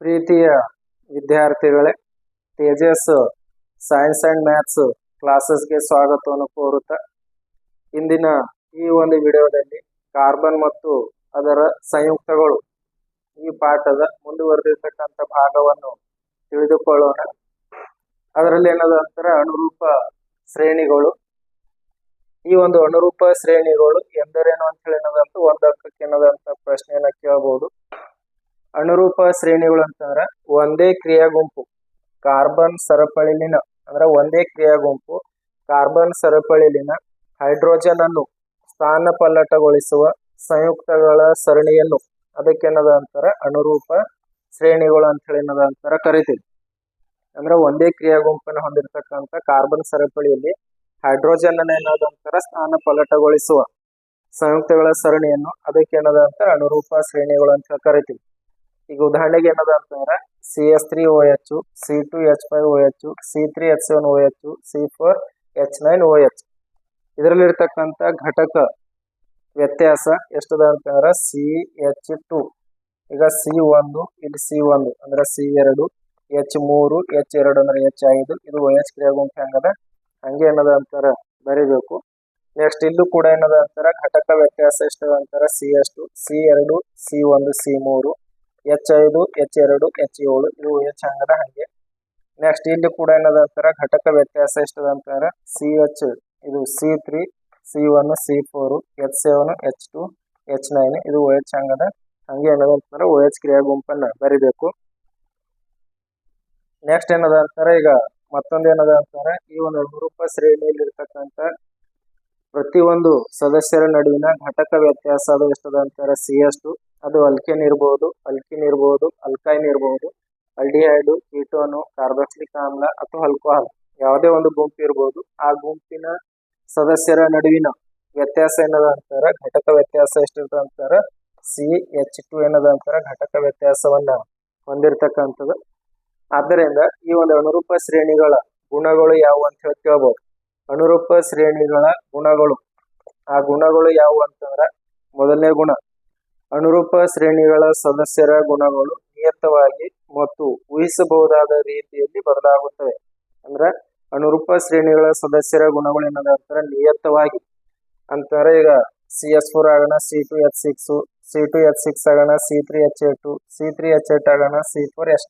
ಪ್ರೀತಿಯ ವಿದ್ಯಾರ್ಥಿಗಳೇ, Tejas science and maths ಕ್ಲಾಸಸ್ಗೆ ಸ್ವಾಗತವನ್ನು ಕೋರುತ್ತಾ ಇಂದಿನ ಈ ಒಂದು ವಿಡಿಯೋದಲ್ಲಿ ಕಾರ್ಬನ್ ಮತ್ತು ಅದರ ಸಂಯುಕ್ತಗಳು ಈ ಪಾಠದ ಮುಂದುವರೆದಿರ್ತಕ್ಕಂಥ ಭಾಗವನ್ನು ತಿಳಿದುಕೊಳ್ಳೋಣ. ಅದರಲ್ಲಿ ಏನದ ಅನುರೂಪ ಶ್ರೇಣಿಗಳು. ಈ ಒಂದು ಅನುರೂಪ ಶ್ರೇಣಿಗಳು ಎಂದರೇನು ಅಂತ ಹೇಳಿ ಏನದಂತ ಒಂದು ಅಕ್ಕಕ್ಕೆ ಏನದಂತ ಪ್ರಶ್ನೆಯನ್ನ ಕೇಳಬಹುದು ಅನುರೂಪ ಶ್ರೇಣಿಗಳು ಅಂತಂದ್ರೆ ಒಂದೇ ಕ್ರಿಯಾ ಗುಂಪು, ಕಾರ್ಬನ್ ಸರಪಳಿಲಿನ, ಅಂದ್ರೆ ಒಂದೇ ಕ್ರಿಯಾ ಗುಂಪು, ಕಾರ್ಬನ್ ಸರಪಳಿಲಿನ ಹೈಡ್ರೋಜನ್ ಅನ್ನು ಸ್ಥಾನಪಲ್ಲಟಗೊಳಿಸುವ ಸಂಯುಕ್ತಗಳ ಸರಣಿಯನ್ನು ಅದಕ್ಕೇನದ ಅಂತಾರೆ? ಅನುರೂಪ ಶ್ರೇಣಿಗಳು ಅಂತ ಹೇಳಿ ಏನದ ಅಂತಾರ ಕರಿತೀವಿ. ಅಂದ್ರೆ ಒಂದೇ ಕ್ರಿಯಾ ಗುಂಪನ್ನು ಹೊಂದಿರತಕ್ಕಂಥ ಕಾರ್ಬನ್ ಸರಪಳಿಯಲ್ಲಿ ಹೈಡ್ರೋಜನ್ ಅನ್ನ ಏನದ ಅಂತಾರ? ಸ್ಥಾನ ಪಲ್ಲಟಗೊಳಿಸುವ ಸಂಯುಕ್ತಗಳ ಸರಣಿಯನ್ನು ಅದಕ್ಕೆ ಏನದ ಅಂತ ಅನುರೂಪ ಶ್ರೇಣಿಗಳು ಅಂತ ಕರಿತೀವಿ. ಈಗ ಉದಾಹರಣೆಗೆ ಏನದ ಅಂತಂದ್ರೆ C S three O H C two H five O H C three H seven O H C four H nine O H ಇದರಲ್ಲಿರ್ತಕ್ಕಂಥ ಘಟಕ ವ್ಯತ್ಯಾಸ ಎಷ್ಟದ ಅಂತಂದ್ರೆ ಸಿ ಎಚ್ ಟು ಈಗ ಸಿ ಒಂದು ಇಲ್ಲಿ ಸಿ ಒಂದು ಅಂದ್ರೆ ಸಿ ಎರಡು ಎಚ್ ಮೂರು ಎಚ್ ಎರಡು ಅಂದ್ರೆ ಎಚ್ ಐದು ಇದು ಓ ಎಚ್ ಕ್ರಿಯಾ ಗುಂಪು ಹೆಂಗದ. ಹಂಗೆ ಏನದ ಅಂತಾರ ಬರಿಬೇಕು. ನೆಕ್ಸ್ಟ್ ಇಲ್ಲೂ ಕೂಡ ಏನದ ಅಂತಾರ ಘಟಕ ವ್ಯತ್ಯಾಸ ಎಷ್ಟದ ಅಂತಾರ ಸಿ ಎಷ್ಟು ಸಿ ಎರಡು ಸಿ ಒಂದು ಸಿ ಮೂರು ಎಚ್ ಐದು, ಎಚ್ ಎರಡು, ಎಚ್ ಏಳು ಇವು ಎಚ್ ಹಂಗದ ಹಂಗೆ. ನೆಕ್ಸ್ಟ್ ಇಲ್ಲಿ ಕೂಡ ಏನದ ಅಂತಾರ? ಘಟಕ ವ್ಯತ್ಯಾಸ ಎಷ್ಟದ ಅಂತಾರ? ಸಿ ಎಚ್ ಇದು C three C one C four H seven H two H nine ಇದು ಒ ಎಚ್ ಹಂಗದ ಹಂಗೆ ಏನದ ಅಂತಂದ್ರೆ ಒ ಎಚ್ ಕ್ರಿಯಾ ಗುಂಪನ್ನ ಬರಿಬೇಕು. ನೆಕ್ಸ್ಟ್ ಏನದ ಅಂತಾರೆ? ಈಗ ಮತ್ತೊಂದು ಏನದ ಅಂತಾರೆ? ಈ ಒಂದು ಅನುರೂಪ ಶ್ರೇಣಿಯಲ್ಲಿ ಇರ್ತಕ್ಕಂಥ ಪ್ರತಿಯೊಂದು ಸದಸ್ಯರ ನಡುವಿನ ಘಟಕ ವ್ಯತ್ಯಾಸ ಅದು ಎಷ್ಟದ ಅಂತಾರೆ? ಸಿ ಅಷ್ಟು. ಅದು ಅಲ್ಕೆನ್ ಇರ್ಬೋದು, ಅಲ್ಕಿನ್ ಇರ್ಬೋದು, ಅಲ್ಕೈನ್ ಇರ್ಬೋದು, ಅಲ್ಡಿಹೈಡು, ಕೀಟೋನು, ಕಾರ್ಬಾಕ್ಸಿಲಿಕ್ ಆಮ್ಲ ಅಥವಾ ಅಲ್ಕೋಹಾಲ್. ಯಾವುದೇ ಒಂದು ಗುಂಪು ಇರ್ಬೋದು. ಆ ಗುಂಪಿನ ಸದಸ್ಯರ ನಡುವಿನ ವ್ಯತ್ಯಾಸ ಏನದ ಅಂತಾರ? ಘಟಕ ವ್ಯತ್ಯಾಸ ಎಷ್ಟಿರ್ತದ ಅಂತಾರ? ಸಿ ಎಚ್ ಟು ಏನದ ಅಂತಾರೆ? ಘಟಕ ವ್ಯತ್ಯಾಸವನ್ನ ಹೊಂದಿರತಕ್ಕಂಥದ್ದು. ಆದ್ದರಿಂದ ಈ ಒಂದು ಅನುರೂಪ ಶ್ರೇಣಿಗಳ ಗುಣಗಳು ಯಾವುವು ಅಂತ ಹೇಳಿ ಕೇಳ್ಬೋದು. ಅನುರೂಪ ಶ್ರೇಣಿಗಳ ಗುಣಗಳು. ಆ ಗುಣಗಳು ಯಾವುವು ಅಂತಂದ್ರ ಮೊದಲನೇ ಗುಣ. ಅನುರೂಪ ಶ್ರೇಣಿಗಳ ಸದಸ್ಯರ ಗುಣಗಳು ನಿಯತವಾಗಿ ಮತ್ತು ಊಹಿಸಬಹುದಾದ ರೀತಿಯಲ್ಲಿ ಬದಲಾಗುತ್ತವೆ. ಅಂದ್ರೆ ಅನುರೂಪ ಶ್ರೇಣಿಗಳ ಸದಸ್ಯರ ಗುಣಗಳು ಏನದ ಅಂತಾರೆ? ನಿಯತವಾಗಿ. ಅಂತಾರೆ ಈಗ ಸಿ ಎಸ್ ಫೋರ್ ಆಗೋಣ C two H six C two H six ಆಗೋಣ C three H eight C three H eight ಆಗೋಣ ಸಿ ಫೋರ್ ಎಸ್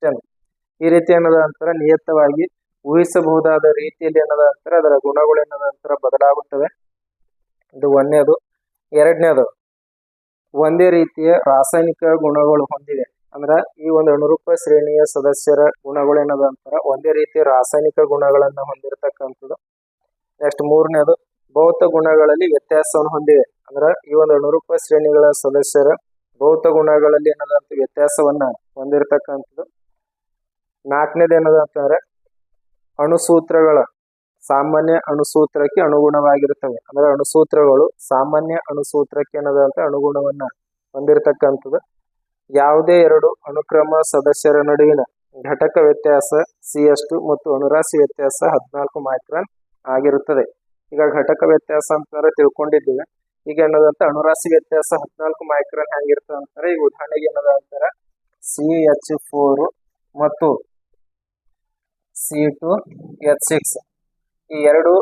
ಈ ರೀತಿ ಏನದ ಅಂತಾರೆ? ನಿಯತವಾಗಿ ಊಹಿಸಬಹುದಾದ ರೀತಿಯಲ್ಲಿ ಏನದ ಅಂತಾರೆ ಅದರ ಗುಣಗಳು ಏನದ ನಂತರ ಬದಲಾಗುತ್ತವೆ. ಇದು ಒಂದನೇದು. ಎರಡನೇದು, ಒಂದೇ ರೀತಿಯ ರಾಸಾಯನಿಕ ಗುಣಗಳು ಹೊಂದಿವೆ. ಅಂದ್ರೆ ಈ ಒಂದು ಅನುರೂಪ ಶ್ರೇಣಿಯ ಸದಸ್ಯರ ಗುಣಗಳು ಏನದ ಒಂದೇ ರೀತಿಯ ರಾಸಾಯನಿಕ ಗುಣಗಳನ್ನ ಹೊಂದಿರತಕ್ಕಂಥದ್ದು. ನೆಕ್ಸ್ಟ್ ಮೂರನೇದು, ಭೌತ ಗುಣಗಳಲ್ಲಿ ವ್ಯತ್ಯಾಸವನ್ನು ಹೊಂದಿವೆ. ಅಂದ್ರ ಈ ಒಂದು ಅನುರೂಪ ಶ್ರೇಣಿಗಳ ಸದಸ್ಯರ ಭೌತ ಗುಣಗಳಲ್ಲಿ ಏನದ ಅಂತ ವ್ಯತ್ಯಾಸವನ್ನ ಹೊಂದಿರತಕ್ಕಂಥದ್ದು. ನಾಲ್ಕನೇದು ಏನದ ಅಂತಂದ್ರೆ ಅಣುಸೂತ್ರಗಳ ಸಾಮಾನ್ಯ ಅಣುಸೂತ್ರಕ್ಕೆ ಅನುಗುಣವಾಗಿರುತ್ತವೆ. ಅಂದ್ರೆ ಅಣುಸೂತ್ರಗಳು ಸಾಮಾನ್ಯ ಅಣುಸೂತ್ರಕ್ಕೆ ಏನದ ಅಂತ ಅನುಗುಣವನ್ನ ಹೊಂದಿರತಕ್ಕಂಥದ್ದು. ಯಾವುದೇ ಎರಡು ಅನುಕ್ರಮ ಸದಸ್ಯರ ನಡುವಿನ ಘಟಕ ವ್ಯತ್ಯಾಸ ಸಿ ಮತ್ತು ಅಣುರಾಶಿ ವ್ಯತ್ಯಾಸ ಹದಿನಾಲ್ಕು ಮೈಕ್ರಾನ್ ಆಗಿರುತ್ತದೆ. ಈಗ ಘಟಕ ವ್ಯತ್ಯಾಸ ಅಂತಂದ್ರೆ ತಿಳ್ಕೊಂಡಿದ್ದೀವಿ. ಈಗ ಏನದಂತ ಅಣುರಾಶಿ ವ್ಯತ್ಯಾಸ ಹದಿನಾಲ್ಕು ಮೈಕ್ರಾನ್ ಹೆಂಗಿರ್ತದೆ ಅಂತಾರೆ ಈಗ ಉದಾಹರಣೆಗೆ ಏನದ ಅಂತಾರೆ ಸಿ ಎಚ್ ಫೋರ್ ಮತ್ತು ಸಿ ಟು ಎಚ್ ಸಿಕ್ಸ್ ಈ ಎರಡು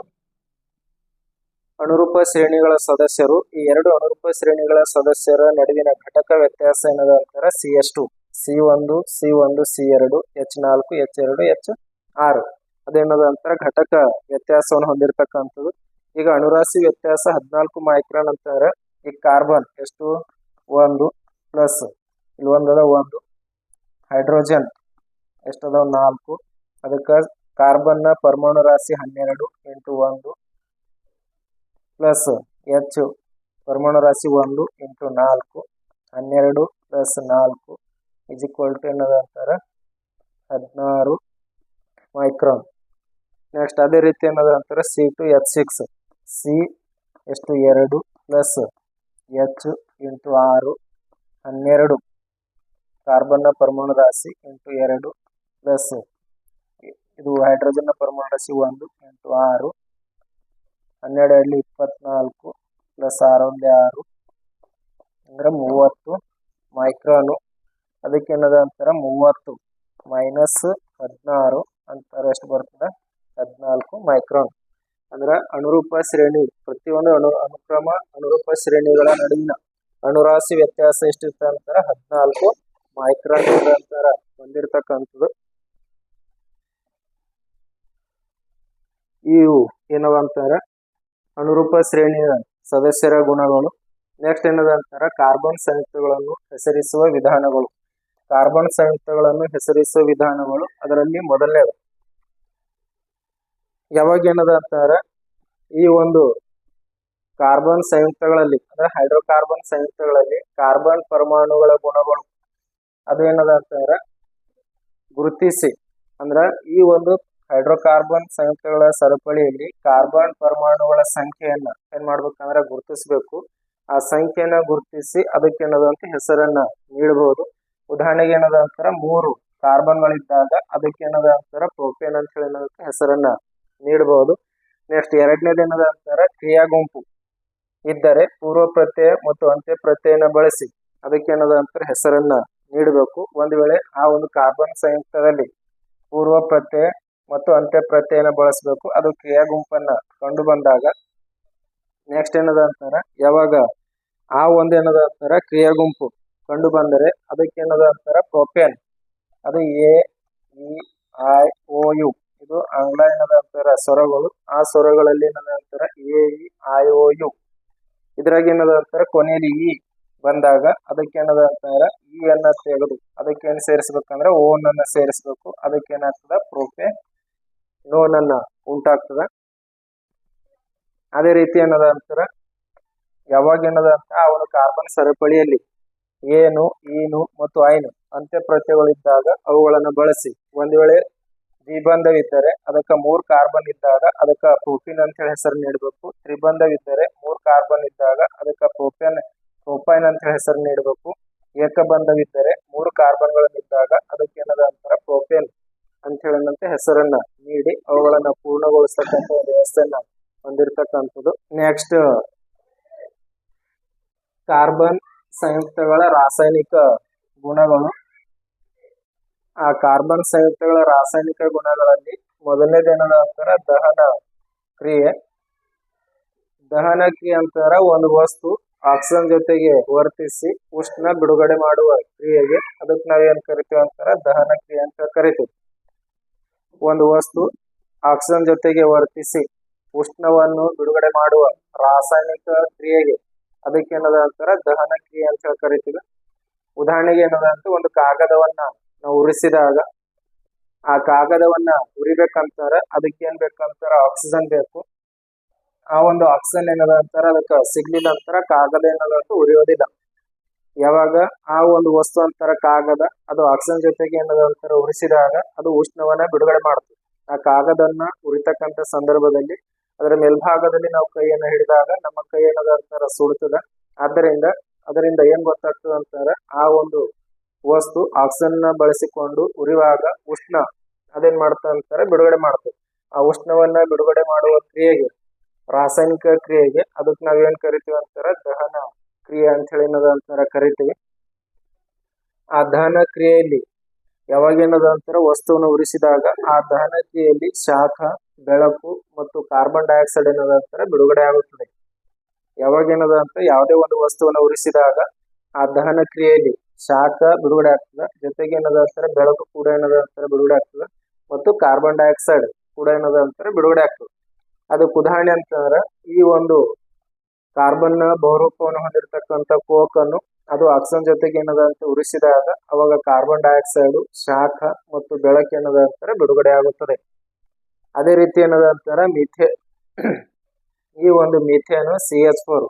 ಅನುರೂಪ ಶ್ರೇಣಿಗಳ ಸದಸ್ಯರು, ಈ ಎರಡು ಅನುರೂಪ ಶ್ರೇಣಿಗಳ ಸದಸ್ಯರ ನಡುವಿನ ಘಟಕ ವ್ಯತ್ಯಾಸ ಏನದ ಅಂತಾರೆ ಸಿ ಎಸ್ ಟು ಸಿ ಒಂದು ಸಿ ಒಂದು ಸಿ ಎರಡು ಎಚ್ ನಾಲ್ಕು ಎಚ್ ಎರಡು ಎಚ್ ಆರು ಅದೇನದ ಅಂತರ ಘಟಕ ವ್ಯತ್ಯಾಸವನ್ನು ಹೊಂದಿರತಕ್ಕಂಥದ್ದು. ಈಗ ಅಣುರಾಶಿ ವ್ಯತ್ಯಾಸ ಹದಿನಾಲ್ಕು ಮೈಕ್ರಾನ್ ಅಂತಾರೆ. ಈ ಕಾರ್ಬನ್ ಎಷ್ಟು? ಒಂದು ಪ್ಲಸ್ ಇಲ್ಲಿ ಒಂದದ ಒಂದು. ಹೈಡ್ರೋಜನ್ ಎಷ್ಟದ? ನಾಲ್ಕು. ಅದಕ್ಕೆ ಕಾರ್ಬನ್ನ ಪರಮಾಣು ರಾಶಿ ಹನ್ನೆರಡು ಇಂಟು ಒಂದು ಪ್ಲಸ್ ಎಚ್ ಪರಮಾಣು ರಾಶಿ ಒಂದು ಇಂಟು ನಾಲ್ಕು, ಹನ್ನೆರಡು ಪ್ಲಸ್ ನಾಲ್ಕು ಈಕ್ವಲ್ ಟು ಏನದ ಅಂತಾರೆ? ಹದಿನಾರು ಮೈಕ್ರಾನ್ ನೆಕ್ಸ್ಟ್ ಅದೇ ರೀತಿ ಏನದ ಅಂತಾರೆ? C two H six C ಎಷ್ಟು? ಎರಡು ಪ್ಲಸ್ ಎಚ್ ಇಂಟು ಆರು, ಹನ್ನೆರಡು. ಕಾರ್ಬನ್ನ ಪರಮಾಣು ರಾಶಿ ಇಂಟು ಎರಡು ಪ್ಲಸ್ ಇದು ಹೈಡ್ರೋಜನ್ ಪರಮಾಣು ರಾಶಿ ಒಂದು ಎಂಟು ಆರು, ಹನ್ನೆರಡು ಎರಡು ಇಪ್ಪತ್ನಾಲ್ಕು ಪ್ಲಸ್ ಆರು ಒಂದೇ ಆರು, ಅಂದ್ರೆ ಮೂವತ್ತು ಮೈಕ್ರಾನು. ಅದಕ್ಕೆ ಏನದ ಅಂತಾರೆ ಮೂವತ್ತು ಮೈನಸ್ ಹದಿನಾರು ಅಂತಾರೆ ಎಷ್ಟು ಬರ್ತದೆ? ಹದಿನಾಲ್ಕು ಮೈಕ್ರಾನ್. ಅಂದ್ರೆ ಅನುರೂಪ ಶ್ರೇಣಿ, ಪ್ರತಿಯೊಂದು ಅಣು ಅನುಕ್ರಮ ಅನುರೂಪ ಶ್ರೇಣಿಗಳ ನಡುವಿನ ಅಣುರಾಶಿ ವ್ಯತ್ಯಾಸ ಎಷ್ಟಿರ್ತ ಅಂತಾರೆ ಹದಿನಾಲ್ಕು ಮೈಕ್ರಾನ್ ಅಂತಾರ ಹೊಂದಿರತಕ್ಕಂಥದ್ದು ಇವು ಏನವ ಅಂತಾರ? ಅನುರೂಪ ಶ್ರೇಣಿಯ ಸದಸ್ಯರ ಗುಣಗಳು. ನೆಕ್ಸ್ಟ್ ಏನದ ಅಂತಾರ? ಕಾರ್ಬನ್ ಸಂಯುಕ್ತಗಳನ್ನು ಹೆಸರಿಸುವ ವಿಧಾನಗಳು. ಕಾರ್ಬನ್ ಸಂಯುಕ್ತಗಳನ್ನು ಹೆಸರಿಸುವ ವಿಧಾನಗಳು ಅದರಲ್ಲಿ ಮೊದಲನೇದು. ಯಾವಾಗ ಏನದ ಅಂತಾರ? ಈ ಒಂದು ಕಾರ್ಬನ್ ಸಂಯುಕ್ತಗಳಲ್ಲಿ, ಅಂದ್ರೆ ಹೈಡ್ರೋಕಾರ್ಬನ್ ಸಂಯುಕ್ತಗಳಲ್ಲಿ ಕಾರ್ಬನ್ ಪರಮಾಣುಗಳ ಗುಣಗಳು. ಅದೇನದ ಅಂತಾರ? ಗುರುತಿಸಿ. ಅಂದ್ರ ಈ ಒಂದು ಹೈಡ್ರೋಕಾರ್ಬನ್ ಸಂಯುಕ್ತಗಳ ಸರಪಳಿಯಲ್ಲಿ ಕಾರ್ಬನ್ ಪರಮಾಣುಗಳ ಸಂಖ್ಯೆಯನ್ನ ಏನ್ ಮಾಡ್ಬೇಕಂದ್ರೆ ಗುರುತಿಸಬೇಕು. ಆ ಸಂಖ್ಯೆಯನ್ನ ಗುರುತಿಸಿ ಅದಕ್ಕೆ ಏನದಂತ ಹೆಸರನ್ನ ನೀಡಬಹುದು ಉದಾಹರಣೆಗೆ ಏನದ ಅಂತಾರ ಮೂರು ಕಾರ್ಬನ್ಗಳಿದ್ದಾಗ ಅದಕ್ಕೆ ಏನದ ಅಂತಾರ ಪ್ರೋಪೇನ್ ಅಂತ ಹೇಳಿ ಏನದಕ್ಕೆ ಹೆಸರನ್ನ ನೀಡಬಹುದು ನೆಕ್ಸ್ಟ್ ಎರಡನೇದು ಏನದ ಅಂತಾರ ಕ್ರಿಯಾ ಗುಂಪು ಇದ್ದರೆ ಪೂರ್ವ ಪ್ರತ್ಯಯ ಮತ್ತು ಅಂತ್ಯ ಪ್ರತ್ಯಯನ ಬಳಸಿ ಅದಕ್ಕೆ ಏನದ ಅಂತಾರ ಹೆಸರನ್ನ ನೀಡಬೇಕು. ಒಂದು ವೇಳೆ ಆ ಒಂದು ಕಾರ್ಬನ್ ಸಂಯುಕ್ತದಲ್ಲಿ ಪೂರ್ವ ಪ್ರತ್ಯಯ ಮತ್ತು ಅಂತ್ಯ ಪ್ರತ್ಯಯನ ಬಳಸಬೇಕು. ಅದು ಕ್ರಿಯಾ ಗುಂಪನ್ನ ಕಂಡು ಬಂದಾಗ ನೆಕ್ಸ್ಟ್ ಏನದ ಅಂತಾರ? ಯಾವಾಗ? ಆ ಒಂದು ಏನದ ಅಂತಾರ? ಕ್ರಿಯಾ ಗುಂಪು ಕಂಡು ಬಂದರೆ ಅದಕ್ಕೆ ಏನದ ಅಂತಾರ? ಪ್ರೊಪೇನ್. ಅದು A, E, I, O, U. ಇದು ಆಂಗ್ಲ ಏನದ ಅಂತಾರ? ಸ್ವರಗಳು. ಆ ಸ್ವರಗಳಲ್ಲಿ ಏನದ ಅಂತಾರ? A, E, I, O, U. ಇದ್ರಾಗ ಏನದ ಅಂತಾರ? ಕೊನೆಯಲ್ಲಿ ಇ ಬಂದಾಗ ಅದಕ್ಕೆ ಏನದ ಅಂತಾರ? ಇ ಅನ್ನ ತೆಗೆದು ಅದಕ್ಕೆ ಏನ್ ಸೇರಿಸ್ಬೇಕಂದ್ರೆ ಓನ್ ಅನ್ನ ಸೇರಿಸ್ಬೇಕು. ಅದಕ್ಕೆ ಏನಾಗ್ತದ ಪ್ರೋಪೆ ನೋನ್ ಅನ್ನ ಉಂಟಾಗ್ತದ. ಅದೇ ರೀತಿ ಏನದ ಅಂತಾರ? ಯಾವಾಗ ಏನದ ಅಂತ ಅವನು ಕಾರ್ಬನ್ ಸರಪಳಿಯಲ್ಲಿ ಏನು ಈನು ಮತ್ತು ಐನು ಅಂತ್ಯ ಪ್ರತ್ಯಯಗಳಿದ್ದಾಗ ಅವುಗಳನ್ನು ಬಳಸಿ. ಒಂದ್ ವೇಳೆ ದ್ವಿಬಂಧವಿದ್ದರೆ ಅದಕ್ಕೆ ಮೂರ್ ಕಾರ್ಬನ್ ಇದ್ದಾಗ ಅದಕ್ಕೆ ಪ್ರೋಟೀನ್ ಅಂತ ಹೇಳಿ ಹೆಸರು ನೀಡಬೇಕು. ತ್ರಿಬಂಧವಿದ್ದರೆ ಮೂರ್ ಕಾರ್ಬನ್ ಇದ್ದಾಗ ಅದಕ್ಕೆ ಪ್ರೋಪೇನ್, ಪ್ರೋಪೈನ್ ಅಂತ ಹೇಳಿ ಹೆಸರು ನೀಡಬೇಕು. ಏಕಬಂಧವಿದ್ದರೆ ಮೂರು ಕಾರ್ಬನ್ಗಳನ್ನಿದ್ದಾಗ ಅದಕ್ಕೆ ಏನದ ಅಂತಾರ? ಪ್ರೋಪೇನ್. ಅಂತ ಹೇಳಂತೆ ಹೆಸರನ್ನ ನೀಡಿ, ಅವುಗಳನ್ನ ಪೂರ್ಣಗೊಳಿಸ್ತಕ್ಕಂಥ ಒಂದು ವ್ಯವಸ್ಥೆಯನ್ನ ಹೊಂದಿರತಕ್ಕಂಥದ್ದು. ನೆಕ್ಸ್ಟ್ ಕಾರ್ಬನ್ ಸಂಯುಕ್ತಗಳ ರಾಸಾಯನಿಕ ಗುಣಗಳು. ಆ ಕಾರ್ಬನ್ ಸಂಯುಕ್ತಗಳ ರಾಸಾಯನಿಕ ಗುಣಗಳಲ್ಲಿ ಮೊದಲನೇ ದಿನದ ಅಂತಾರ ದಹನ ಕ್ರಿಯೆ. ದಹನ ಕ್ರಿಯೆ ಅಂತಾರ ಒಂದು ವಸ್ತು ಆಕ್ಸಿಜನ್ ಜೊತೆಗೆ ವರ್ತಿಸಿ ಉಷ್ಣ ಬಿಡುಗಡೆ ಮಾಡುವ ಕ್ರಿಯೆಗೆ, ಅದಕ್ಕೆ ನಾವೇನ್ ಕರಿತೀವಿ ಅಂತಾರ ದಹನ ಕ್ರಿಯೆ ಅಂತ ಕರಿತೀವಿ. ಒಂದು ವಸ್ತು ಆಕ್ಸಿಜನ್ ಜೊತೆಗೆ ವರ್ತಿಸಿ ಉಷ್ಣವನ್ನು ಬಿಡುಗಡೆ ಮಾಡುವ ರಾಸಾಯನಿಕ ಕ್ರಿಯೆಗೆ. ಅದಕ್ಕೆ ಏನದ ದಹನ ಕ್ರಿಯೆ ಅಂತ ಹೇಳಿ ಕರಿತೀವಿ. ಉದಾಹರಣೆಗೆ ಏನದ ಒಂದು ಕಾಗದವನ್ನ ನಾವು ಉರಿಸಿದಾಗ ಆ ಕಾಗದವನ್ನ ಉರಿಬೇಕಂತಾರ. ಅದಕ್ಕೆ ಏನ್ ಬೇಕಂತಾರ? ಆಕ್ಸಿಜನ್ ಬೇಕು. ಆ ಒಂದು ಆಕ್ಸಿಜನ್ ಏನದ ಅಂತಾರ? ಅದಕ್ಕೆ ಸಿಗ್ಲಿಲ್ಲ ಅಂತಾರ. ಕಾಗದ ಏನದ ಅಂತ ಉರಿಯೋದಿಲ್ಲ. ಯಾವಾಗ ಆ ಒಂದು ವಸ್ತು ಅಂತಾರ ಕಾಗದ, ಅದು ಆಕ್ಸಿಜನ್ ಜೊತೆಗೆ ಏನದ ಅಂತಾರ ಉರಿಸಿದಾಗ ಅದು ಉಷ್ಣವನ್ನ ಬಿಡುಗಡೆ ಮಾಡುತ್ತೆ ಆ ಕಾಗದನ್ನ ಉರಿತಕ್ಕಂತ ಸಂದರ್ಭದಲ್ಲಿ ಅದರ ಮೇಲ್ಭಾಗದಲ್ಲಿ ನಾವು ಕೈಯನ್ನ ಹಿಡಿದಾಗ ನಮ್ಮ ಕೈ ಏನದ ಸುಡುತ್ತದ ಸುಡ್ತದ. ಆದ್ದರಿಂದ ಅದರಿಂದ ಏನ್ ಗೊತ್ತಾಗ್ತದ ಅಂತಾರ ಆ ಒಂದು ವಸ್ತು ಆಕ್ಸಿಜನ್ ಬಳಸಿಕೊಂಡು ಉರಿವಾಗ ಉಷ್ಣ ಅದೇನ್ ಮಾಡ್ತಾ ಅಂತಾರೆ ಬಿಡುಗಡೆ ಮಾಡ್ತದೆ. ಆ ಉಷ್ಣವನ್ನ ಬಿಡುಗಡೆ ಮಾಡುವ ಕ್ರಿಯೆಗೆ, ರಾಸಾಯನಿಕ ಕ್ರಿಯೆಗೆ ಅದಕ್ಕೆ ನಾವೇನ್ ಕರಿತೀವಿ ಅಂತಾರ ದಹನ. ಕ್ರಿಯೆ ಅಂತ ಹೇಳಿ ಏನದ ಅಂತಾರ ಕರಿತೀವಿ. ಆ ದಹನ ಕ್ರಿಯೆಯಲ್ಲಿ ಯಾವಾಗ ಏನದ ಅಂತಾರ ವಸ್ತುವನ್ನು ಉರಿಸಿದಾಗ ಆ ದಹನ ಕ್ರಿಯೆಯಲ್ಲಿ ಶಾಖ, ಬೆಳಕು ಮತ್ತು ಕಾರ್ಬನ್ ಡೈಆಕ್ಸೈಡ್ ಏನದ ಅಂತಾರ ಬಿಡುಗಡೆ ಆಗುತ್ತದೆ. ಯಾವಾಗ ಏನದ ಅಂತ ಯಾವುದೇ ಒಂದು ವಸ್ತುವನ್ನು ಉರಿಸಿದಾಗ ಆ ದಹನ ಕ್ರಿಯೆಯಲ್ಲಿ ಶಾಖ ಬಿಡುಗಡೆ ಆಗ್ತದೆ. ಜೊತೆಗೆ ಏನದ ಅಂತಾರೆ ಬೆಳಕು ಕೂಡ ಏನದ ಅಂತಾರೆ ಬಿಡುಗಡೆ ಆಗ್ತದೆ. ಮತ್ತು ಕಾರ್ಬನ್ ಡೈಆಕ್ಸೈಡ್ ಕೂಡ ಏನದ ಅಂತಾರೆ ಬಿಡುಗಡೆ ಆಗ್ತದೆ. ಅದಕ್ಕೆ ಉದಾಹರಣೆ ಅಂತಂದ್ರೆ ಈ ಒಂದು ಕಾರ್ಬನ್ ಬಹುರೂಪವನ್ನು ಹೊಂದಿರತಕ್ಕಂಥ ಕೋಕ್ ಅನ್ನು ಅದು ಆಕ್ಸಿಜನ್ ಜೊತೆಗೆ ಏನದ ಅಂತ ಉರಿಸಿದಾಗ ಅವಾಗ ಕಾರ್ಬನ್ ಡೈಆಕ್ಸೈಡ್, ಶಾಖ ಮತ್ತು ಬೆಳಕು ಏನದ ಅಂತಾರೆ ಬಿಡುಗಡೆ ಆಗುತ್ತದೆ. ಅದೇ ರೀತಿ ಏನದ ಅಂತಾರೆ ಮಿಥೆ, ಈ ಒಂದು ಮಿಥೇನ್ ಸಿ ಎಚ್ ಫೋರ್.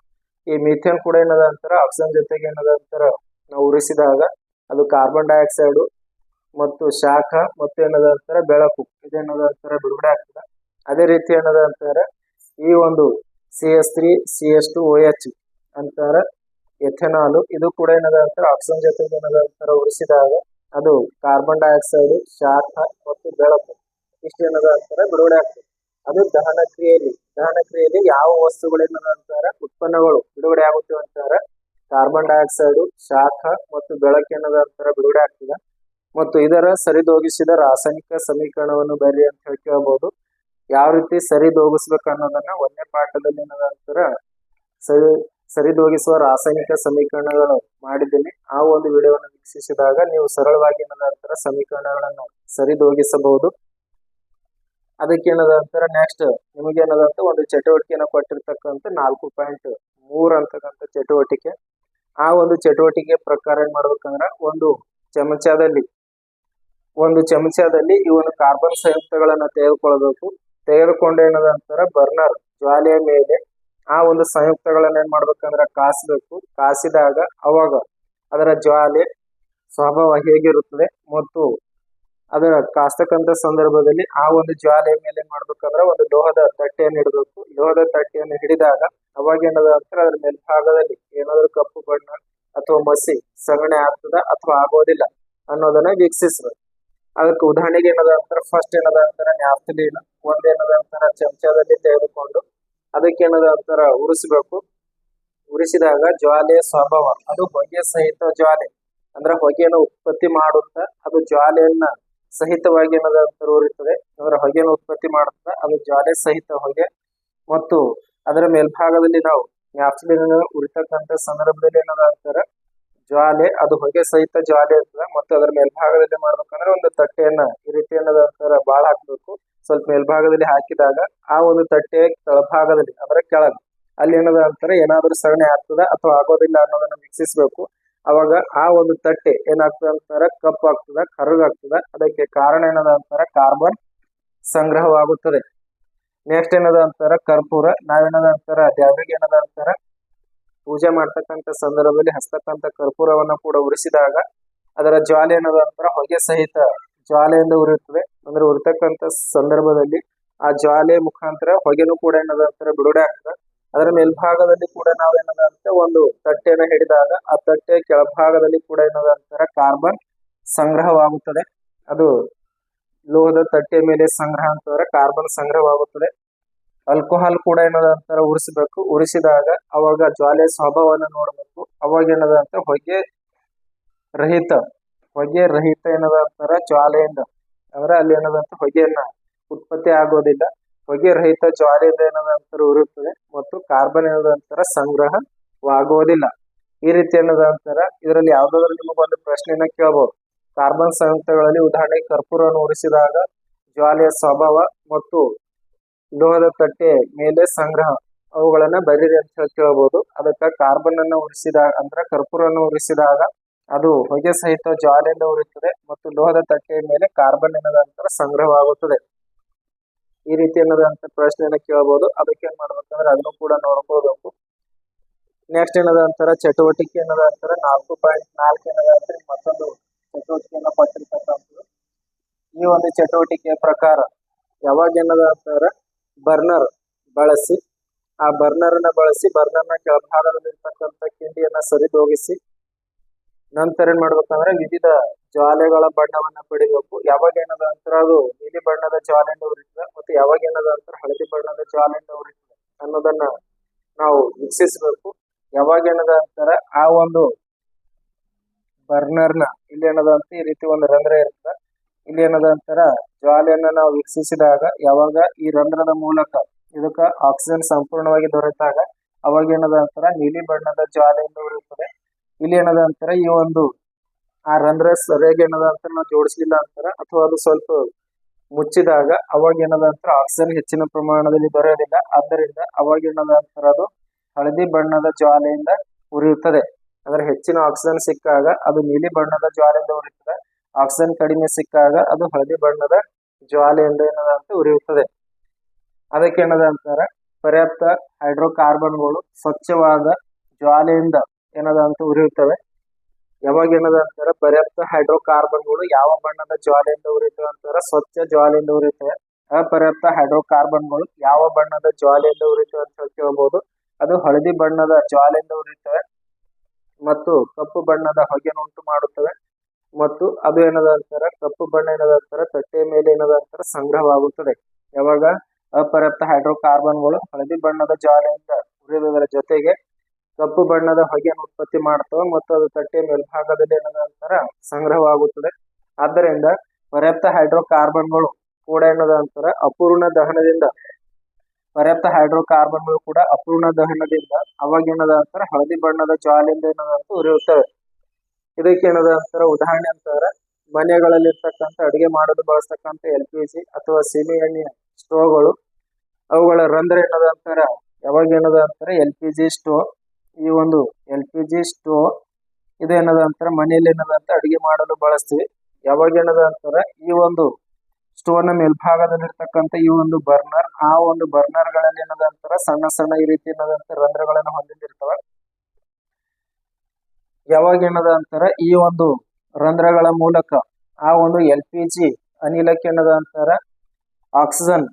ಈ ಮಿಥೇನ್ ಕೂಡ ಏನದ ಅಂತಾರ ಆಕ್ಸಿಜನ್ ಜೊತೆಗೆ ಏನದ ಅಂತಾರ ನಾವು ಉರಿಸಿದಾಗ ಅದು ಕಾರ್ಬನ್ ಡೈಆಕ್ಸೈಡ್ ಮತ್ತು ಶಾಖ ಮತ್ತು ಏನದ ಅಂತಾರ ಬೆಳಕು ಇದೇನದ ಅಂತಾರ ಬಿಡುಗಡೆ ಆಗ್ತದೆ. ಅದೇ ರೀತಿ ಏನದ ಈ ಒಂದು C S three, C S two, O H ಅಂತಾರ ಎಥೆನಾಲ್. ಇದು ಕೂಡ ಏನದ ಅಂತ ಆಕ್ಸಿಜನ್ ಜೊತೆಗೆ ಏನದ ಅಂತಾರ? ಉರಿಸಿದಾಗ ಅದು ಕಾರ್ಬನ್ ಡೈಆಕ್ಸೈಡ್, ಶಾಖ ಮತ್ತು ಬೆಳಕು. ಇಷ್ಟು ಏನದ ಅಂತಾರ? ಬಿಡುಗಡೆ ಆಗ್ತದೆ. ಅದು ದಹನ ಕ್ರಿಯೆಯಲ್ಲಿ. ದಹನ ಕ್ರಿಯೆಯಲ್ಲಿ ಯಾವ ವಸ್ತುಗಳು ಏನದ ಅಂತಾರ? ಉತ್ಪನ್ನಗಳು ಬಿಡುಗಡೆ ಆಗುತ್ತೆ ಅಂತಾರ. ಕಾರ್ಬನ್ ಡೈಆಕ್ಸೈಡ್, ಶಾಖ ಮತ್ತು ಬೆಳಕೇನದ ಅಂತರ? ಬಿಡುಗಡೆ ಆಗ್ತದೆ. ಮತ್ತು ಇದರ ಸರಿದೋಗಿಸಿದ ರಾಸಾಯನಿಕ ಸಮೀಕರಣವನ್ನು ಬರಿ ಅಂತ ಹೇಳಿ ಕೇಳಬಹುದು ಯಾವ ರೀತಿ ಸರಿದೋಗಿಸ್ಬೇಕು ಅನ್ನೋದನ್ನ ಒಂದೇ ಪಾಠದಲ್ಲಿ ಏನದಂತರ ಸರಿ ಸರಿದೋಗಿಸುವ ರಾಸಾಯನಿಕ ಸಮೀಕರಣಗಳು ಮಾಡಿದ್ದೀನಿ. ಆ ಒಂದು ವಿಡಿಯೋವನ್ನು ವೀಕ್ಷಿಸಿದಾಗ ನೀವು ಸರಳವಾಗಿ ಏನದಂತರ ಸಮೀಕರಣಗಳನ್ನು ಸರಿದೋಗಿಸಬಹುದು ಅದಕ್ಕೆ ಏನದಂತರ ನೆಕ್ಸ್ಟ್ ನಿಮಗೆ ಏನದಂತ, ಒಂದು ಚಟುವಟಿಕೆಯನ್ನು ಕೊಟ್ಟಿರ್ತಕ್ಕಂಥ ನಾಲ್ಕು ಪಾಯಿಂಟ್ ಮೂರ್ ಅಂತಕ್ಕಂಥ ಚಟುವಟಿಕೆ. ಆ ಒಂದು ಚಟುವಟಿಕೆ ಪ್ರಕಾರ ಏನ್ ಮಾಡ್ಬೇಕಂದ್ರ, ಒಂದು ಚಮಚದಲ್ಲಿ ಒಂದು ಚಮಚದಲ್ಲಿ ಈ ಒಂದು ಕಾರ್ಬನ್ ಸಂಯುಕ್ತಗಳನ್ನ ತೆಗೆದುಕೊಳ್ಬೇಕು. ತೆಗೆದುಕೊಂಡು ಏನದಂತರ ಬರ್ನರ್. ಜ್ವಾಲೆಯ ಮೇಲೆ ಆ ಒಂದು ಸಂಯುಕ್ತಗಳನ್ನ ಏನ್ ಮಾಡ್ಬೇಕಂದ್ರ ಕಾಸಬೇಕು. ಕಾಸಿದಾಗ ಅವಾಗ ಅದರ ಜ್ವಾಲೆ ಸ್ವಭಾವ ಹೇಗಿರುತ್ತದೆ ಮತ್ತು ಅದರ ಕಾಸ್ತಕ್ಕಂತ ಸಂದರ್ಭದಲ್ಲಿ ಆ ಒಂದು ಜ್ವಾಲೆಯ ಮೇಲೆ ಏನ್ ಮಾಡ್ಬೇಕಂದ್ರ ಒಂದು ಲೋಹದ ತಟ್ಟೆಯನ್ನು ಇಡಬೇಕು. ಲೋಹದ ತಟ್ಟೆಯನ್ನು ಹಿಡಿದಾಗ ಅವಾಗ ಏನದ ಅಂತಾರೆ ಅದ್ರ ಮೇಲ್ಭಾಗದಲ್ಲಿ ಏನಾದ್ರು ಕಪ್ಪು ಬಣ್ಣ ಅಥವಾ ಮಸಿ ಸಗಣಿ ಆಗ್ತದ ಅಥವಾ ಆಗೋದಿಲ್ಲ ಅನ್ನೋದನ್ನ ವೀಕ್ಷಿಸ್ಬೇಕು. ಅದಕ್ಕೆ ಉದಾಹರಣೆಗೆ ಏನದ ಅಂದ್ರೆ ಫಸ್ಟ್ ಏನದ ಅಂತಾರೆ ನ್ಯಾಪ್ತಲೀನ್ ಒಂದೇನದ ಅಂತಾರ, ಚಮಚದಲ್ಲಿ ತೆಗೆದುಕೊಂಡು ಅದಕ್ಕೆ ಏನದ ಅಂತಾರ, ಉರಿಸಬೇಕು. ಉರಿಸಿದಾಗ ಜ್ವಾಲೆಯ ಸ್ವಭಾವ ಅದು ಹೊಗೆ ಸಹಿತ ಜ್ವಾಲೆ, ಅಂದ್ರೆ ಹೊಗೆಯನ್ನು ಉತ್ಪತ್ತಿ ಮಾಡುತ್ತಾ, ಅದು ಜ್ವಾಲೆಯನ್ನ ಸಹಿತವಾಗಿ ಏನದ ಅಂತರ, ಉರಿತದೆ. ಅಂದ್ರೆ ಹೊಗೆಯನ್ನು ಉತ್ಪತ್ತಿ ಮಾಡುತ್ತಾ, ಅದು ಜ್ವಾಲೆ ಸಹಿತ ಹೊಗೆ. ಮತ್ತು ಅದರ ಮೇಲ್ಭಾಗದಲ್ಲಿ ನಾವು ನ್ಯಾಪ್ತಲಿನ್ ಉರಿತಕ್ಕಂಥ ಸಂದರ್ಭದಲ್ಲಿ ಏನದ ಅಂತರ ಜ್ವಾಲೆ, ಅದು ಹೊಗೆ ಸಹಿತ ಜ್ವಾಲೆ ಇರ್ತದೆ. ಮತ್ತು ಅದರ ಮೇಲ್ಭಾಗದಲ್ಲಿ ಮಾಡ್ಬೇಕಂದ್ರೆ ಒಂದು ತಟ್ಟೆಯನ್ನ ಈ ರೀತಿ ಅಂತರ ಬಾಳ ಹಾಕ್ಬೇಕು. ಸ್ವಲ್ಪ ಮೇಲ್ಭಾಗದಲ್ಲಿ ಹಾಕಿದಾಗ ಆ ಒಂದು ತಟ್ಟೆ ತಳಭಾಗದಲ್ಲಿ, ಅಂದ್ರೆ ಕೆಳಗೆ, ಅಲ್ಲಿ ಏನದ ಅಂತಾರೆ, ಏನಾದರೂ ಸಗಣಿ ಆಗ್ತದ ಅಥವಾ ಆಗೋದಿಲ್ಲ ಅನ್ನೋದನ್ನ ವೀಕ್ಷಿಸಬೇಕು. ಅವಾಗ ಆ ಒಂದು ತಟ್ಟೆ ಏನಾಗ್ತದೆ ಅಂತಾರೆ ಕಪ್ಪು ಆಗ್ತದ ಕರಗಾಗ್ತದ ಅದಕ್ಕೆ ಕಾರಣ ಏನದ ಅಂತಾರ, ಕಾರ್ಬನ್ ಸಂಗ್ರಹವಾಗುತ್ತದೆ. ನೆಕ್ಸ್ಟ್ ಏನದ ಅಂತಾರ, ಕರ್ಪೂರ. ನಾವೇನದ ಅಂತಾರ ದೇವರಿಗೆ ಏನದ ಅಂತಾರ ಪೂಜೆ ಮಾಡ್ತಕ್ಕಂಥ ಸಂದರ್ಭದಲ್ಲಿ ಹಸ್ತಕ್ಕಂತ ಕರ್ಪೂರವನ್ನ ಕೂಡ ಉರಿಸಿದಾಗ ಅದರ ಜ್ವಾಲೆ ಏನದ ಅಂತರ ಹೊಗೆ ಸಹಿತ ಜ್ವಾಲೆಯಿಂದ ಉರಿಯುತ್ತದೆ. ಅಂದ್ರೆ ಉರಿತಕ್ಕಂಥ ಸಂದರ್ಭದಲ್ಲಿ ಆ ಜ್ವಾಲೆ ಮುಖಾಂತರ ಹೊಗೆನೂ ಕೂಡ ಏನದ ಅಂತಾರ, ಬಿಡುಗಡೆ ಆಗ್ತದೆ. ಅದರ ಮೇಲ್ಭಾಗದಲ್ಲಿ ಕೂಡ ನಾವೇನದ ಅಂತ, ಒಂದು ತಟ್ಟೆಯನ್ನು ಹಿಡಿದಾಗ ಆ ತಟ್ಟೆ ಕೆಳಭಾಗದಲ್ಲಿ ಕೂಡ ಏನದ ಅಂತಾರ, ಕಾರ್ಬನ್ ಸಂಗ್ರಹವಾಗುತ್ತದೆ. ಅದು ಲೋಹದ ತಟ್ಟೆ ಮೇಲೆ ಸಂಗ್ರಹ ಅಂತಂದ್ರೆ ಕಾರ್ಬನ್ ಸಂಗ್ರಹವಾಗುತ್ತದೆ. ಆಲ್ಕೋಹಾಲ್ ಕೂಡ ಏನದ ಅಂತಾರ ಉರಿಸಬೇಕು. ಉರಿಸಿದಾಗ ಅವಾಗ ಜ್ವಾಲೆ ಸ್ವಭಾವವನ್ನು ನೋಡಬೇಕು. ಅವಾಗ ಏನದ ಅಂತ ಹೊಗೆ ರಹಿತ ಹೊಗೆ ರಹಿತ ಏನದ ಅಂತಾರ? ಜ್ವಾಲೆಯಿಂದ. ಅಂದ್ರೆ ಅಲ್ಲಿ ಏನದಂತ ಹೊಗೆಯನ್ನ ಉತ್ಪತ್ತಿ ಆಗೋದಿಲ್ಲ. ಹೊಗೆ ರಹಿತ ಜ್ವಾಲೆಯಿಂದ ಏನದ ಅಂತಾರ ಉರಿಯುತ್ತದೆ ಮತ್ತು ಕಾರ್ಬನ್ ಏನದ ಅಂತಾರ? ಸಂಗ್ರಹವಾಗೋದಿಲ್ಲ. ಈ ರೀತಿ ಏನದ ಅಂತಾರ? ಇದರಲ್ಲಿ ಯಾವ್ದಾದ್ರು ನಿಮಗೆ ಒಂದು ಪ್ರಶ್ನೆನ ಕೇಳಬಹುದು ಕಾರ್ಬನ್ ಸಂಯುಕ್ತಗಳಲ್ಲಿ ಉದಾಹರಣೆಗೆ ಕರ್ಪೂರವನ್ನು ಉರಿಸಿದಾಗ ಜ್ವಾಲೆಯ ಸ್ವಭಾವ ಮತ್ತು ಲೋಹದ ತಟ್ಟೆ ಮೇಲೆ ಸಂಗ್ರಹ. ಅವುಗಳನ್ನ ಬರೀರಿ ಅಂತ ಹೇಳಿ ಕೇಳಬಹುದು ಅದಕ್ಕ ಕಾರ್ಬನ್ ಅನ್ನ ಉರಿಸಿದಾಗ ಅಂದ್ರೆ ಕರ್ಪೂರವನ್ನು ಉರಿಸಿದಾಗ ಅದು ಹೊಗೆ ಸಹಿತ ಜ್ವಾಲೆಯಿಂದ ಉರಿಯುತ್ತದೆ ಮತ್ತು ಲೋಹದ ತಟ್ಟೆಯ ಮೇಲೆ ಕಾರ್ಬನ್ ಏನದ ಅಂತರ ಸಂಗ್ರಹವಾಗುತ್ತದೆ. ಈ ರೀತಿ ಅನ್ನೋದಂತ ಪ್ರಶ್ನೆಯನ್ನ ಕೇಳಬಹುದು ಅದಕ್ಕೆ ಏನ್ ಮಾಡ್ಬೇಕಂದ್ರೆ ಅದನ್ನು ಕೂಡ ನೋಡ್ಕೋಬೇಕು ನೆಕ್ಸ್ಟ್ ಏನದ ಅಂತಾರ ಚಟುವಟಿಕೆ ಏನದ ಅಂತಾರ ನಾಲ್ಕು ಪಾಯಿಂಟ್ ನಾಲ್ಕು ಏನದ ಅಂದ್ರೆ ಮತ್ತೊಂದು ಚಟುವಟಿಕೆಯನ್ನ ಕೊಟ್ಟಿರ್ತಕ್ಕಂಥದ್ದು. ಈ ಒಂದು ಚಟುವಟಿಕೆಯ ಪ್ರಕಾರ ಯಾವಾಗ ಏನದ ಅಂತಾರ ಬರ್ನರ್ ಬಳಸಿ, ಆ ಬರ್ನರ್ನ ಬಳಸಿ ಬರ್ನರ್ನ ಕೆಳಭಾಗದಲ್ಲಿ ಇರ್ತಕ್ಕಂಥ ಕಿಂಡಿಯನ್ನ ಸರಿದೋಗಿಸಿ, ನಂತರ ಏನ್ ಮಾಡ್ಬೇಕಂದ್ರೆ ವಿವಿಧ ಜ್ವಾಲೆಗಳ ಬಣ್ಣವನ್ನ ಪಡಿಬೇಕು ಯಾವಾಗ ಏನದ ಅಂತರ ಅದು ನೀಲಿ ಬಣ್ಣದ ಜ್ವಾಲೆಯಿಂದ ಉರಿತದೆ ಮತ್ತು ಯಾವಾಗ ಏನದ ಅಂತರ ಹಳದಿ ಬಣ್ಣದ ಜ್ವಾಲೆಯಿಂದ ಉರಿತದೆ ಅನ್ನೋದನ್ನ ನಾವು ವೀಕ್ಷಿಸಬೇಕು. ಯಾವಾಗ ಏನದ ಅಂತರ ಆ ಒಂದು ಬರ್ನರ್ನ, ಇಲ್ಲಿ ಏನದ ಅಂತ ಈ ರೀತಿ ಒಂದು ರಂಧ್ರ ಇರ್ತದೆ. ಇಲ್ಲಿ ಏನದ ಅಂತಾರ? ಜ್ವಾಲೆಯನ್ನ ನಾವು ವೀಕ್ಷಿಸಿದಾಗ ಯಾವಾಗ ಈ ರಂಧ್ರದ ಮೂಲಕ ಇದಕ್ಕ ಆಕ್ಸಿಜನ್ ಸಂಪೂರ್ಣವಾಗಿ ದೊರೆತಾಗ ಅವಾಗ ಏನದ ಅಂತಾರ? ನೀಲಿ ಬಣ್ಣದ ಜ್ವಾಲೆಯಿಂದ ಉರಿಯುತ್ತದೆ. ಇಲ್ಲಿ ಏನದ ಅಂತಾರ? ಈ ಒಂದು ಆ ರಂಧ್ರ ಸರಿಯಾಗಿ ಏನದ ಅಂತ ನಾವು ಜೋಡಿಸ್ಲಿಲ್ಲ ಅಂತಾರ? ಅಥವಾ ಅದು ಸ್ವಲ್ಪ ಮುಚ್ಚಿದಾಗ ಅವಾಗ ಏನದ ಅಂತಾರ? ಆಕ್ಸಿಜನ್ ಹೆಚ್ಚಿನ ಪ್ರಮಾಣದಲ್ಲಿ ದೊರೆಯೋದಿಲ್ಲ. ಆದ್ದರಿಂದ ಅವಾಗ ಏನದ ಅಂತಾರ ಅದು? ಹಳದಿ ಬಣ್ಣದ ಜ್ವಾಲೆಯಿಂದ ಉರಿಯುತ್ತದೆ. ಅಂದ್ರೆ ಹೆಚ್ಚಿನ ಆಕ್ಸಿಜನ್ ಸಿಕ್ಕಾಗ ಅದು ನೀಲಿ ಬಣ್ಣದ ಜ್ವಾಲೆಯಿಂದ ಉರಿಯುತ್ತದೆ ಆಕ್ಸಿಜನ್ ಕಡಿಮೆ ಸಿಕ್ಕಾಗ ಅದು ಹಳದಿ ಬಣ್ಣದ ಜ್ವಾಲೆಯಿಂದ ಏನದ ಅಂತ ಉರಿಯುತ್ತದೆ. ಅದಕ್ಕೆ ಏನದ ಅಂತಾರೆ? ಪರ್ಯಾಪ್ತ ಹೈಡ್ರೋಕಾರ್ಬನ್ಗಳು ಸ್ವಚ್ಛವಾದ ಜ್ವಾಲೆಯಿಂದ ಏನದ ಅಂತ ಉರಿಯುತ್ತವೆ. ಯಾವಾಗ ಏನದ ಅಂತಾರೆ? ಪರ್ಯಾಪ್ತ ಹೈಡ್ರೋಕಾರ್ಬನ್ಗಳು ಯಾವ ಬಣ್ಣದ ಜ್ವಾಲೆಯಿಂದ ಉರಿಯುತ್ತವೆ ಅಂತಾರೆ? ಸ್ವಚ್ಛ ಜ್ವಾಲೆಯಿಂದ ಉರಿಯುತ್ತವೆ. ಅಪರ್ಯಾಪ್ತ ಹೈಡ್ರೋಕಾರ್ಬನ್ಗಳು ಯಾವ ಬಣ್ಣದ ಜ್ವಾಲೆಯಿಂದ ಉರಿಯುತ್ತವೆ ಅಂತ ಕೇಳಬಹುದು ಅದು ಹಳದಿ ಬಣ್ಣದ ಜ್ವಾಲೆಯಿಂದ ಉರಿಯುತ್ತವೆ ಮತ್ತು ಕಪ್ಪು ಬಣ್ಣದ ಹೊಗೆಯನ್ನು ಉಂಟು ಮಾಡುತ್ತವೆ. ಮತ್ತು ಅದು ಏನದ ಅಂತಾರ? ಕಪ್ಪು ಬಣ್ಣ ಏನದ ಅಂತಾರ? ತಟ್ಟೆಯ ಮೇಲೆ ಏನದ ಅಂತಾರ? ಸಂಗ್ರಹವಾಗುತ್ತದೆ. ಯಾವಾಗ? ಅಪರ್ಯಾಪ್ತ ಹೈಡ್ರೋಕಾರ್ಬನ್ಗಳು ಹಳದಿ ಬಣ್ಣದ ಜ್ವಾಲೆಯಿಂದ ಉರಿಯುವುದರ ಜೊತೆಗೆ ಕಪ್ಪು ಬಣ್ಣದ ಹೊಗೆಯನ್ನು ಉತ್ಪತ್ತಿ ಮಾಡ್ತವೆ ಮತ್ತು ಅದು ತಟ್ಟೆಯ ಮೇಲ್ಭಾಗದಲ್ಲಿ ಏನದ ಅಂತಾರ? ಸಂಗ್ರಹವಾಗುತ್ತದೆ. ಆದ್ದರಿಂದ ಪರ್ಯಾಪ್ತ ಹೈಡ್ರೋಕಾರ್ಬನ್ಗಳು ಕೂಡ ಏನದ ಅಂತಾರ? ಅಪೂರ್ಣ ದಹನದಿಂದ ಪರ್ಯಾಪ್ತ ಹೈಡ್ರೋಕಾರ್ಬನ್ಗಳು ಕೂಡ ಅಪೂರ್ಣ ದಹನದಿಂದ ಅವಾಗ ಏನದ ಅಂತಾರ? ಹಳದಿ ಬಣ್ಣದ ಜಾಲೆಯಿಂದ ಏನದ ಅಂತ ಉರಿಯುತ್ತವೆ. ಇದಕ್ಕೆ ಏನದ ಅಂತಾರ? ಉದಾಹರಣೆ ಅಂತಾರ. ಮನೆಗಳಲ್ಲಿ ಇರ್ತಕ್ಕಂಥ ಅಡಿಗೆ ಮಾಡಲು ಬಳಸ್ತಕ್ಕಂಥ ಎಲ್ ಪಿ ಜಿ ಅಥವಾ ಸೀಮೆ ಎಣ್ಣೆಯ ಸ್ಟೋವ್ಗಳು. ಅವುಗಳ ರಂಧ್ರ ಏನದ ಅಂತಾರ? ಯಾವಾಗ ಏನದ ಅಂತಾರ? L P G stove. ಈ ಒಂದು ಎಲ್ ಪಿ ಜಿ ಸ್ಟೋವ್ ಇದೇನದ ಅಂತಾರ? ಮನೆಯಲ್ಲಿ ಏನದ ಅಂತ ಅಡಿಗೆ ಮಾಡಲು ಬಳಸ್ತೀವಿ. ಯಾವಾಗ ಏನದ ಅಂತಾರ? ಈ ಒಂದು ಸ್ಟೋವ್ನ ಮೇಲ್ಭಾಗದಲ್ಲಿರ್ತಕ್ಕಂಥ ಈ ಒಂದು ಬರ್ನರ್, ಆ ಒಂದು ಬರ್ನರ್ಗಳಲ್ಲಿ ಏನದ ಅಂತಾರ? ಸಣ್ಣ ಸಣ್ಣ ಈ ರೀತಿ ಏನದಂತ ರಂಧ್ರಗಳನ್ನು ಹೊಂದಿರ್ತಾವ ಯಾವಾಗ ಏನದ ಅಂತಾರ? ಈ ಒಂದು ರಂಧ್ರಗಳ ಮೂಲಕ. ಆ ಒಂದು ಎಲ್ ಪಿ ಜಿ ಅನಿಲಕ್ಕೆ ಏನದ ಅಂತಾರ. ಆಕ್ಸಿಜನ್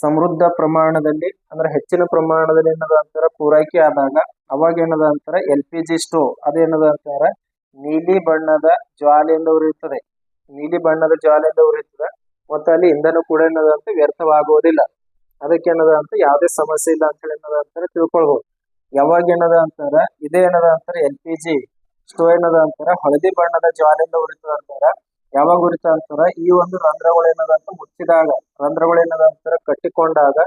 ಸಮೃದ್ಧ ಪ್ರಮಾಣದಲ್ಲಿ, ಅಂದ್ರೆ ಹೆಚ್ಚಿನ ಪ್ರಮಾಣದಲ್ಲಿ ಏನದ ಅಂತಾರ ಪೂರೈಕೆ ಆದಾಗ, ಅವಾಗ ಏನದ ಅಂತಾರ? L P G stove. ಅದೇನದ ಅಂತಾರ. ನೀಲಿ ಬಣ್ಣದ ಜ್ವಾಲೆಯಿಂದ ಉರಿಯುತ್ತದೆ. ನೀಲಿ ಬಣ್ಣದ ಜ್ವಾಲೆಯಿಂದ ಉರಿಯುತ್ತದೆ. ಮತ್ತು ಅಲ್ಲಿ ಇಂಧನ ಕೂಡ ಏನದ ಅಂತ ವ್ಯರ್ಥವಾಗುವುದಿಲ್ಲ. ಅದಕ್ಕೆ ಏನದ ಅಂತ ಯಾವುದೇ ಸಮಸ್ಯೆ ಇಲ್ಲ ಅಂತ ಹೇಳಿ ಏನದ ಅಂತಾರೆ ತಿಳ್ಕೊಳ್ಬಹುದು ಯಾವಾಗ ಏನದ ಅಂತಾರ? ಇದೇ ಏನದ ಅಂತಾರ? L P G. ಸ್ಟೋವ್ ಏನದ ಅಂತಾರ? ಹಳದಿ ಬಣ್ಣದ ಜ್ವಾಲೆಯಿಂದ ಉರಿತದ ಅಂತಾರ. ಯಾವಾಗ ಉರಿತ ಅಂತಾರ? ಈ ಒಂದು ರಂಧ್ರಗಳು ಏನದ ಅಂತ ಮುಚ್ಚಿದಾಗ. ರಂಧ್ರಗಳು ಏನದ ಅಂತಾರ? ಕಟ್ಟಿಕೊಂಡಾಗ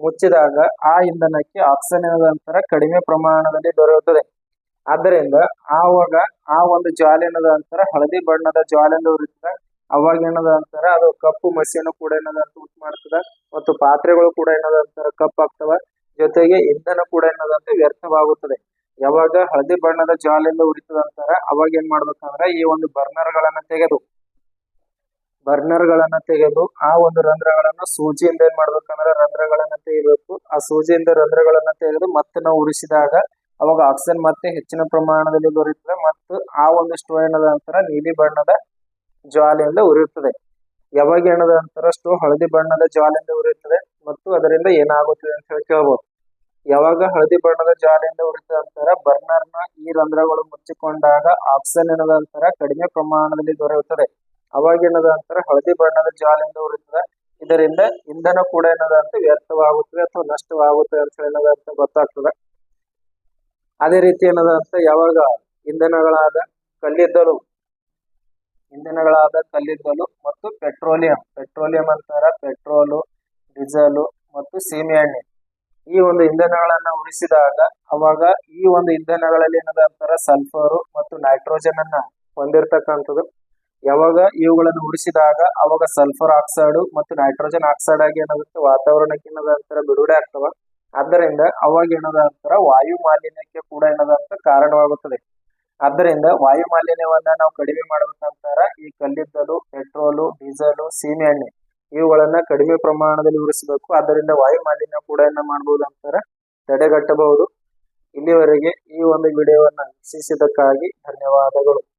ಮುಚ್ಚಿದಾಗ ಆ ಇಂಧನಕ್ಕೆ ಆಕ್ಸಿಜನ್ ಏನದ ಅಂತಾರ? ಕಡಿಮೆ ಪ್ರಮಾಣದಲ್ಲಿ ದೊರೆಯುತ್ತದೆ. ಆದ್ದರಿಂದ ಆವಾಗ ಆ ಒಂದು ಜ್ವಾಲೆ ಏನದ ಅಂತಾರ? ಹಳದಿ ಬಣ್ಣದ ಜ್ವಾಲೆಯಿಂದ ಉರಿತದ. ಅವಾಗ ಏನದ ಅಂತಾರ? ಅದು ಕಪ್ಪು ಮಸಿಯನ್ನು ಕೂಡ ಏನದ ಅಂತ ಉಂಟು ಮಾಡ್ತದ. ಮತ್ತು ಪಾತ್ರೆಗಳು ಕೂಡ ಏನದ ಅಂತಾರ? ಕಪ್ ಜೊತೆಗೆ ಇಂಧನ ಕೂಡ ಏನದ ಅಂತ ವ್ಯರ್ಥವಾಗುತ್ತದೆ. ಯಾವಾಗ ಹಳದಿ ಬಣ್ಣದ ಜ್ವಾಲೆಯಿಂದ ಉರಿತದ ಅಂತಾರ ಅವಾಗ ಏನ್ ಮಾಡ್ಬೇಕಂದ್ರ ಈ ಒಂದು ಬರ್ನರ್ ಗಳನ್ನ ತೆಗೆದು ಬರ್ನರ್ ಗಳನ್ನ ತೆಗೆದು ಆ ಒಂದು ರಂಧ್ರಗಳನ್ನ ಸೂಜಿಯಿಂದ ಏನ್ ಮಾಡ್ಬೇಕಂದ್ರೆ ರಂಧ್ರಗಳನ್ನ ತೆಗಿಬೇಕು. ಆ ಸೂಜಿಯಿಂದ ರಂಧ್ರಗಳನ್ನ ತೆಗೆದು ಮತ್ತೆ ನಾವು ಉರಿಸಿದಾಗ ಅವಾಗ ಆಕ್ಸಿಜನ್ ಮತ್ತೆ ಹೆಚ್ಚಿನ ಪ್ರಮಾಣದಲ್ಲಿ ದೊರೆಯುತ್ತದೆ ಮತ್ತು ಆ ಒಂದು ಸ್ಟೋವ್ ಏನದ ಅಂತರ ನೀಲಿ ಬಣ್ಣದ ಜ್ವಾಲೆಯಿಂದ ಉರಿಯುತ್ತದೆ. ಯಾವಾಗ ಏನದ ಅಂತರ ಸ್ಟೋವ್ ಹಳದಿ ಬಣ್ಣದ ಜ್ವಾಲೆಯಿಂದ ಉರಿಯುತ್ತದೆ ಮತ್ತು ಅದರಿಂದ ಏನಾಗುತ್ತದೆ ಅಂತ ಹೇಳಿ ಕೇಳ್ಬೋದು. ಯಾವಾಗ ಹಳದಿ ಬಣ್ಣದ ಜಾಲಿಂದ ಉರಿತದ ಅಂತಾರ ಬರ್ನರ್ನ ಈ ರಂಧ್ರಗಳು ಮುಚ್ಚಿಕೊಂಡಾಗ ಆಕ್ಸಿಜನ್ ಏನದ ಅಂತಾರ ಕಡಿಮೆ ಪ್ರಮಾಣದಲ್ಲಿ ದೊರೆಯುತ್ತದೆ. ಅವಾಗ ಏನದ ಹಳದಿ ಬಣ್ಣದ ಜಾಲಿಂದ ಉರಿತದ. ಇದರಿಂದ ಇಂಧನ ಕೂಡ ಏನದ ಅಂತ ವ್ಯರ್ಥವಾಗುತ್ತದೆ ಅಥವಾ ನಷ್ಟವಾಗುತ್ತದೆ ಅಂತ ಏನದ ಅಂತ ಗೊತ್ತಾಗ್ತದೆ. ಅದೇ ರೀತಿ ಏನದ ಅಂತ ಯಾವಾಗ ಇಂಧನಗಳಾದ ಕಲ್ಲಿದ್ದಲು ಇಂಧನಗಳಾದ ಕಲ್ಲಿದ್ದಲು ಮತ್ತು ಪೆಟ್ರೋಲಿಯಂ. ಪೆಟ್ರೋಲಿಯಂ ಅಂತಾರ ಪೆಟ್ರೋಲು, ಡೀಸೆಲ್ ಮತ್ತು ಸೀಮೆ ಎಣ್ಣೆ ಈ ಒಂದು ಇಂಧನಗಳನ್ನ ಉರಿಸಿದಾಗ ಅವಾಗ ಈ ಒಂದು ಇಂಧನಗಳಲ್ಲಿ ಏನದ ಅಂತಾರ? ಸಲ್ಫರ್ ಮತ್ತು ನೈಟ್ರೋಜನ್ ಅನ್ನ ಹೊಂದಿರತಕ್ಕಂಥದ್ದು. ಯಾವಾಗ ಇವುಗಳನ್ನು ಉರಿಸಿದಾಗ ಅವಾಗ ಸಲ್ಫರ್ ಆಕ್ಸೈಡ್ ಮತ್ತು ನೈಟ್ರೋಜನ್ ಆಕ್ಸೈಡ್ ಆಗಿ ಏನಾಗುತ್ತೆ? ವಾತಾವರಣಕ್ಕೆ ಏನದ ಅಂತಾರ? ಬಿಡುಗಡೆ ಆಗ್ತವ. ಆದ್ದರಿಂದ ಅವಾಗ ಏನದ ಅಂತಾರ? ವಾಯು ಮಾಲಿನ್ಯಕ್ಕೆ ಕೂಡ ಏನದ ಅಂತ ಕಾರಣವಾಗುತ್ತದೆ. ಆದ್ದರಿಂದ ವಾಯು ಮಾಲಿನ್ಯವನ್ನ ನಾವು ಕಡಿಮೆ ಮಾಡಬೇಕಂತಾರ ಈ ಕಲ್ಲಿದ್ದಲು ಪೆಟ್ರೋಲು ಡೀಸೆಲ್ ಸೀಮೆ ಎಣ್ಣೆ ಇವುಗಳನ್ನ ಕಡಿಮೆ ಪ್ರಮಾಣದಲ್ಲಿ ಉರಿಸಬೇಕು. ಆದ್ದರಿಂದ ವಾಯು ಮಾಲಿನ್ಯ ಕೂಡ ಏನ ಮಾಡಬಹುದು ಅಂತಾರ ತಡೆಗಟ್ಟಬಹುದು. ಇಲ್ಲಿವರೆಗೆ ಈ ಒಂದು ವಿಡಿಯೋವನ್ನು ವೀಕ್ಷಿಸಿದ್ದಕ್ಕಾಗಿ ಧನ್ಯವಾದಗಳು.